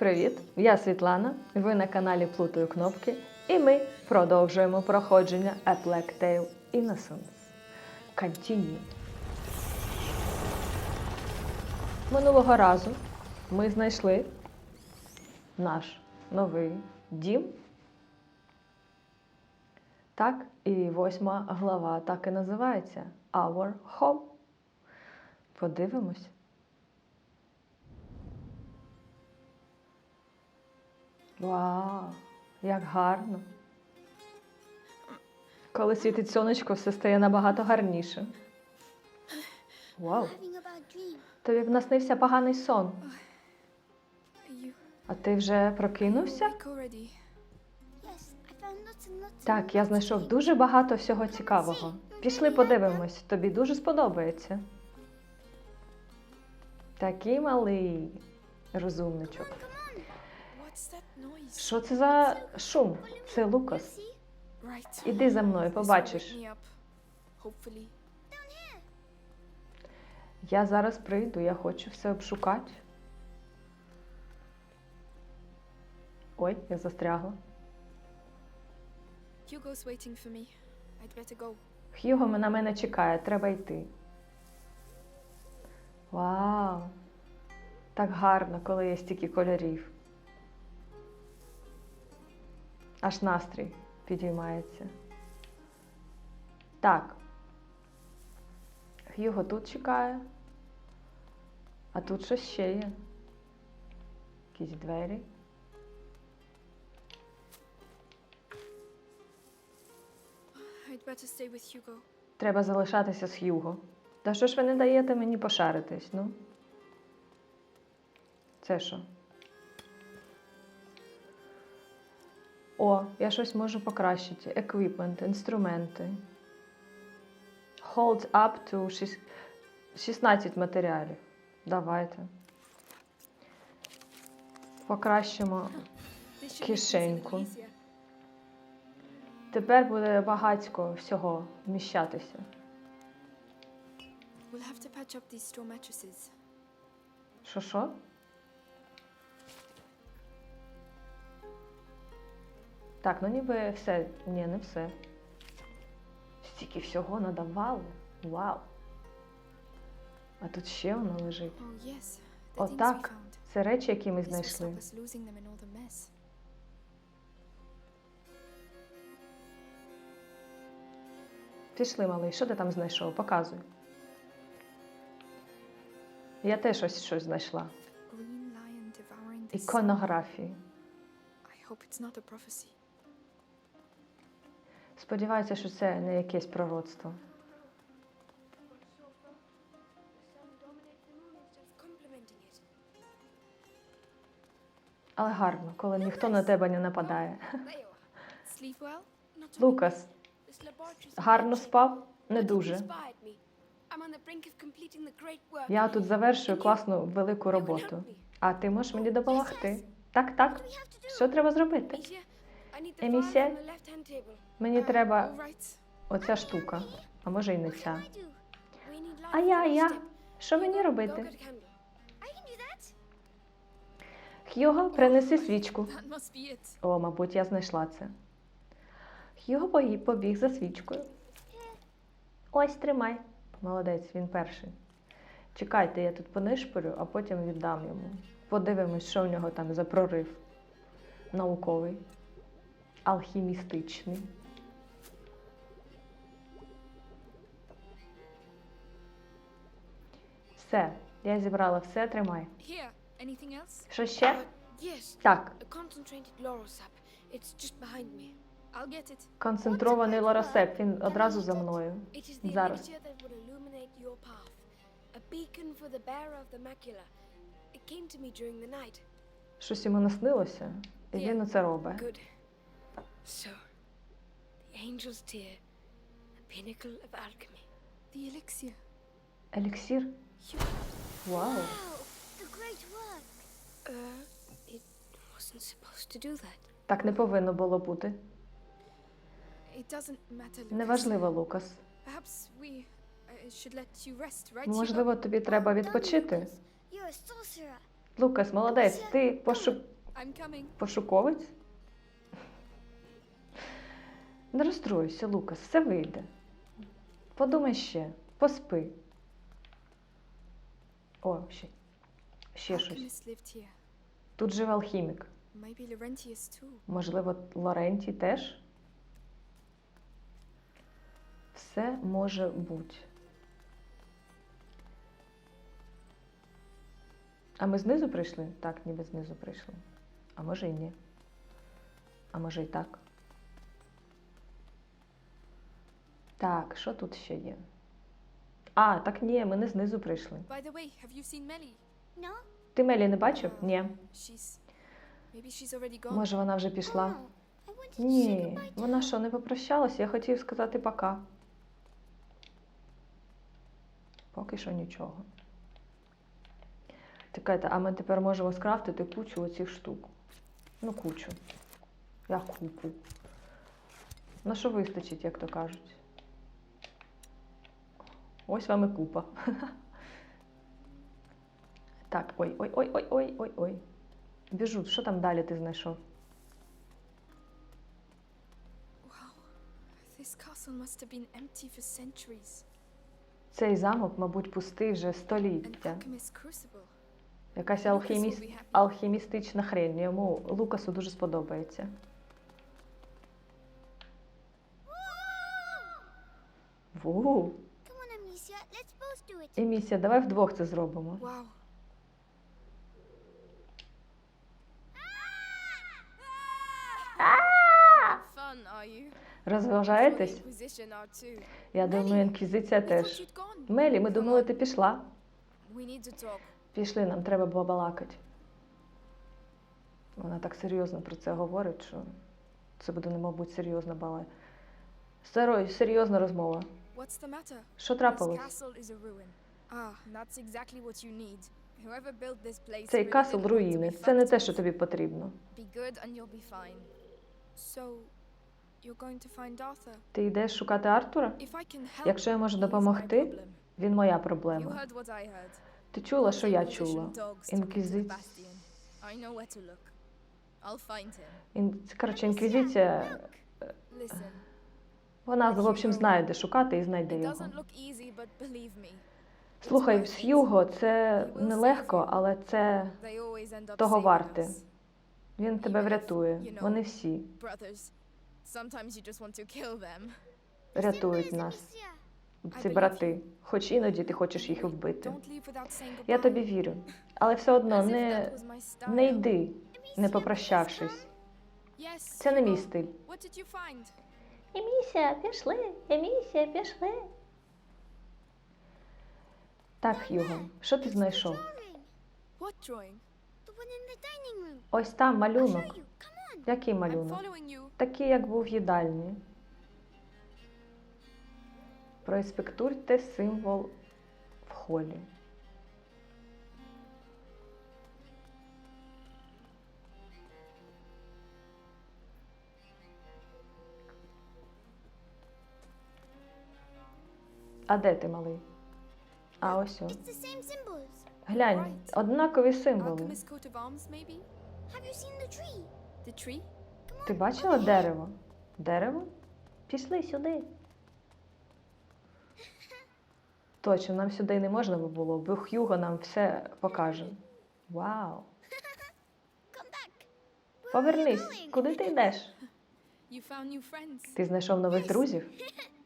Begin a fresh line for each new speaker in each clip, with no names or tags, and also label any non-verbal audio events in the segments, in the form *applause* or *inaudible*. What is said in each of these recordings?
Привіт! Я Світлана. Ви на каналі Плутаю кнопки, і ми продовжуємо проходження A Plague Tale Innocence. Continue. Минулого разу ми знайшли наш новий дім. Так, і восьма глава так і називається Our Home. Подивимось. Вау, як гарно. Коли світить сонечко, все стає набагато гарніше. Вау, тобі б наснився поганий сон. А ти вже прокинувся? Так, я знайшов дуже багато всього цікавого. Пішли подивимось, тобі дуже сподобається. Такий малий розумничок. Що це за шум? Це Лукас. Іди за мною, побачиш. Я зараз прийду, я хочу все обшукати. Ой, я застрягла. Х'юго на мене чекає, треба йти. Вау! Так гарно, коли є стільки кольорів. Аж настрій підіймається. Так. Х'юго тут чекає. А тут щось ще є. Якісь двері.
I'd better stay with Hugo.
Треба залишатися з Х'юго. Та що ж ви не даєте мені пошаритись, ну? Це що? О, я щось можу покращити. Equipment, інструменти. Hold up to шіс- 16 матеріалів. Давайте. Покращимо. Кишеньку. Тепер буде багатько всього вміщатися.
We'll
Так, ну ніби все. Ні, не все. Стільки всього надавали. Вау. А тут ще воно лежить.
Oh
Отак. Це речі, які ми знайшли. Пішли, малий, що ти там знайшов? Показуй. Я теж ось щось знайшла. Іконографії.
I hope it's not a prophecy.
Сподіваюся, що це не якесь пророцтво. Але гарно, коли ніхто на тебе не нападає. Лукас, гарно спав? Не дуже. Я тут завершую класну велику роботу. А ти можеш мені допомогти? Так, так. Що треба зробити? Емісія? Мені треба оця штука, а може й не ця. А я, я. Що мені робити? Хьюго, принеси свічку. О, мабуть, я знайшла це. Хьюго побіг за свічкою. Ось, тримай. Молодець, він перший. Чекайте, я тут понишпорю, а потім віддам йому. Подивимось, що в нього там за прорив. Науковий, алхімістичний. Все, я зібрала все, тримай. Що ще? Так, концентрований лоросеп, він одразу за мною. Зараз. Щось йому наснилося, і він оце робить.
So, the angel's tear, the pinnacle of alchemy.
The elixir.
Еліксір? Вау!
Wow, the great work.
Uh, it wasn't supposed to do that.
Так не повинно було бути.
It doesn't matter,
Неважливо, Лукас.
Perhaps we uh, should let you rest, right?
Можливо, тобі треба відпочити.
You're a sorcerer.
Лукас, молодець, ти пошу... Пошуковець? Не розстроюйся, Лукас, все вийде. Подумай ще, поспи. О, ще, ще щось. Тут живе алхімік. Можливо, Лоренті теж. Все може бути. А ми знизу прийшли? Так, ніби знизу прийшли. А може і ні. А може і так. Так, що тут ще є? А, так ні, ми не знизу прийшли.
By the way, have you seen Melly?
No?
Ти Мелі не бачив? Ні.
She's. Maybe she's already gone.
Може, вона вже пішла?
Oh,
Ні, вона що, не попрощалася? Я хотів сказати пока. Поки що нічого. Чекайте, а ми тепер можемо скрафтити кучу оцих штук. Ну, кучу. Я купу. На що вистачить, як то кажуть? Ось вам і купа. Так, ой, ой, ой, ой, ой, ой, ой. Біжу, що там далі ти знайшов? Цей замок, мабуть, пустий вже століття. Якась
Lucas will
алхіміс...
be happy.
алхімістична хрень. Йому Лукасу дуже сподобається. Ву. Емісія, давай вдвох це зробимо. Розважаєтесь? Я думаю, інквізиція теж. Мелі, ми думали, ти пішла. Пішли, нам треба побалакати. Вона так серйозно про це говорить, що це буде, мабуть, серйозна бала. Серйозна розмова.
What's the matter?
Що трапилось?
Ah,
Цей касл руїни. Це не те, що тобі потрібно. Ти йдеш шукати Артура? Якщо я можу допомогти, він моя проблема. Ти чула, що я чула? Інквізиція. Ін... Коротше, інквізиція, вона, в общем, знає, де шукати і знайде його. Слухай, з Хьюго це нелегко, але це того варте. він тебе врятує. Вони всі рятують нас, ці брати. Хоч іноді ти хочеш їх вбити. Я тобі вірю. Але все одно не, не йди, не попрощавшись. Це не мій стиль. Емісія, пішли, Емісія, пішли. Так, Хьюго, що ти знайшов? Ось там малюнок. Який малюнок? Такий, як був в їдальні. Проінспектуйте символ в холі. А де ти, малий? А ось. о. Глянь, однакові символи. Ти бачила дерево? Дерево? Пішли сюди. *laughs* Точно, нам сюди не можна би було, бо Х'юго нам все покаже. Вау! *laughs* Повернись, куди ти йдеш? Ти знайшов нових друзів? *laughs*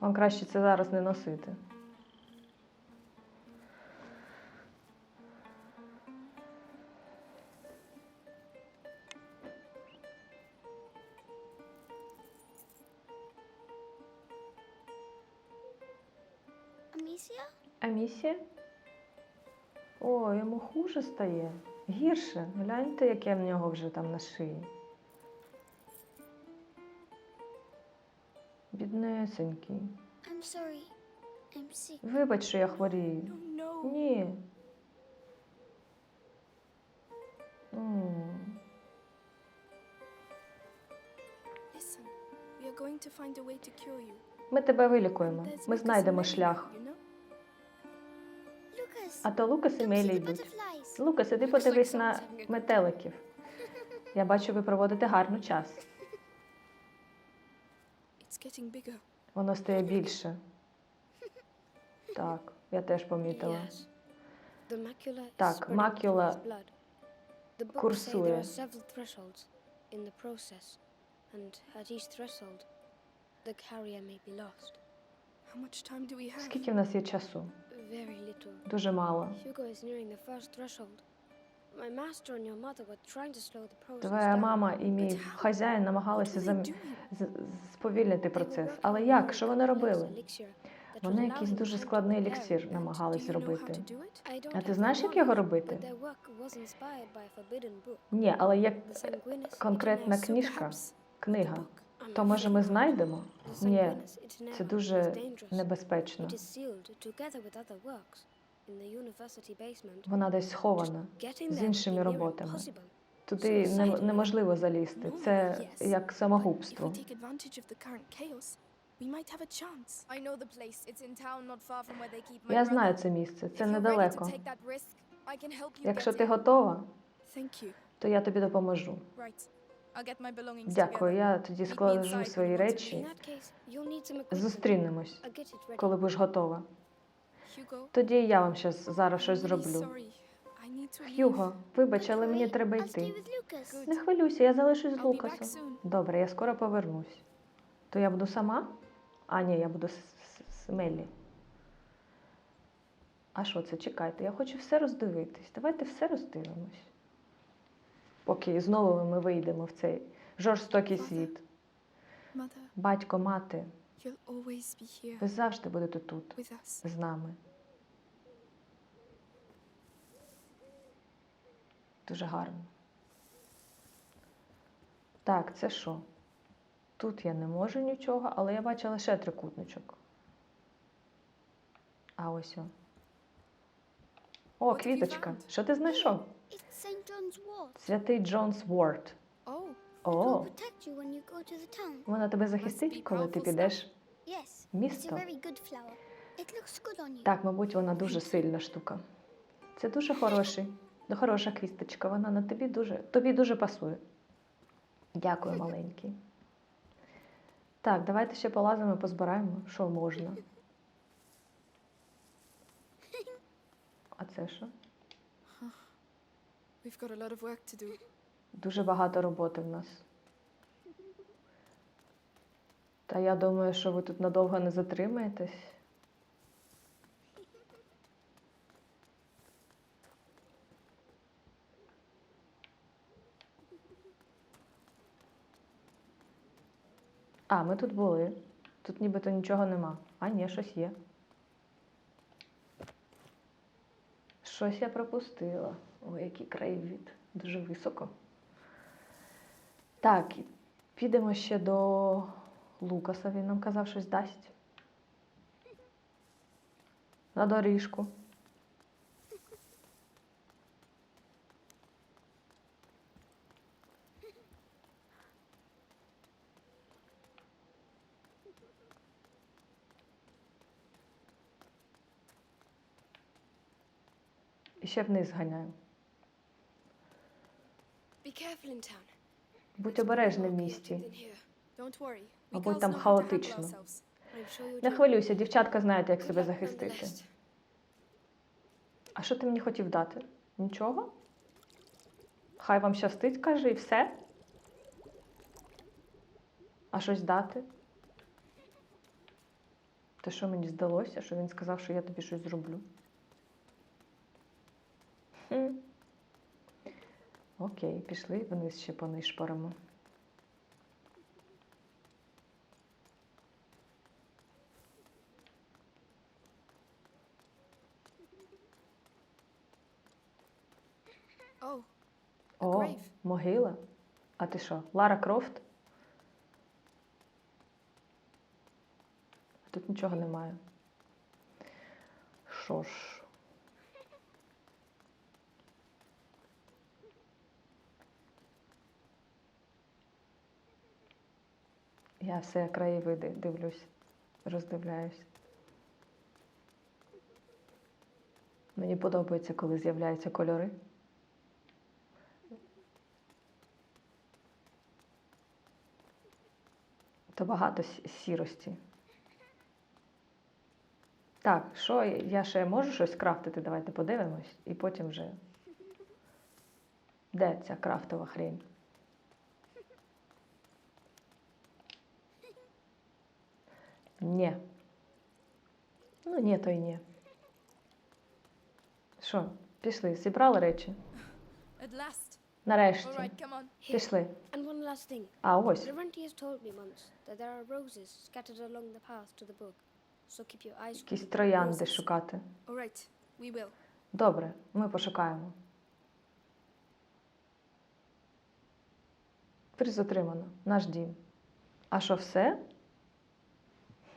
Вам краще це зараз не носити.
Amicia?
А місія? О, йому хуже стає. Гірше. Гляньте, яке в нього вже там на шиї. Біднесенький.
I'm sorry. I'm sick.
Вибач, що я хворію.
No, no.
Ні. М.
Listen, going to find a way to cure you.
Ми тебе вилікуємо. Ми знайдемо шлях.
you know?
Lucas,
А то Лукас і
look, see
Мелі
the
йдуть.
butterflies.
Лукас, іди подивись на метеликів. Я бачу, ви проводите гарний час. Воно стає більше. Так, я теж помітила. Так,
say
курсує. Скільки в нас є часу? Дуже мало. Твоя мама і мій хазяїн намагалися зам... сповільнити процес. Але як? Що вони робили? Вони якийсь дуже складний
it.
намагались
don't
А ти знаєш, як його робити? Ні, але як конкретна книжка, книга, то може ми знайдемо? Ні, це дуже небезпечно. Вона десь схована. З іншими роботами. Туди не- неможливо залізти. Це як самогубство. Я знаю це місце, це недалеко. Якщо ти готова, то я тобі допоможу. Дякую. Я тоді складу свої речі. Зустрінемось, коли будеш готова. Тоді я вам щас зараз щось зроблю. Х'юго, вибач, але мені треба йти. Не хвилюйся, я залишусь з Лукасом. Добре, я скоро повернусь. То я буду сама? А, ні, я буду з, з, з Меллі. А що це? Чекайте, я хочу все роздивитись. Давайте все роздивимось. Поки знову ми вийдемо в цей жорстокий світ. Батько, мати, ви завжди будете тут з нами. Дуже гарно. Так, це що? Тут я не можу нічого, але я бачила ще трикутничок. А ось о. О, квіточка. Що ти знайшов? Святий Джонс Ворд. О,
protect you when you go to the town.
вона тебе захистить, коли ти підеш в місто.
very good flower. It looks good on you.
Так, мабуть, вона дуже сильна штука. Це дуже хороший, хороша квісточка. Вона на тобі дуже, тобі дуже пасує. Дякую, *laughs* маленький. Так, давайте ще полазимо, позбираємо, що можна. *laughs* А це що?
we've got a lot of work to do.
Дуже багато роботи в нас. Та я думаю, що ви тут надовго не затримаєтесь. А, ми тут були. Тут нібито нічого нема. А, ні, щось є. Щось я пропустила. Ой, який краєвид. Дуже високо. Так, підемо ще до Лукаса. Він нам казав, щось дасть. На доріжку. І ще вниз ганяємо.
Be careful in town.
Будь обережний в місті.
girls
там хаотично. Не хвилюйся, дівчатка знають, як себе захистити. А що ти мені хотів дати? Нічого? Хай вам щастить, каже, і все. А щось дати? Та що мені здалося, що він сказав, що я тобі щось зроблю? Хм. Окей, пішли вниз ще понишпоримо.
Oh,
О, могила. А ти що, Лара Крофт? Тут нічого немає. Що ж? Я все краєвиди дивлюсь, роздивляюсь. Мені подобається, коли з'являються кольори. То багато сірості. Так, що я ще можу щось крафтити? Давайте подивимось, і потім вже. Де ця крафтова хрень? Ні. Ну, ні, то й ні. Що, пішли, зібрали речі? Нарешті. Пішли. А ось. Якісь троянди шукати. Добре, ми пошукаємо. Приз отримано. Наш дім. А що все?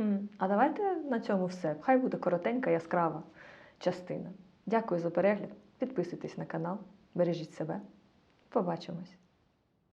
Хм, а давайте на цьому все. Хай буде коротенька, яскрава частина. Дякую за перегляд. Підписуйтесь на канал, бережіть себе. Побачимось!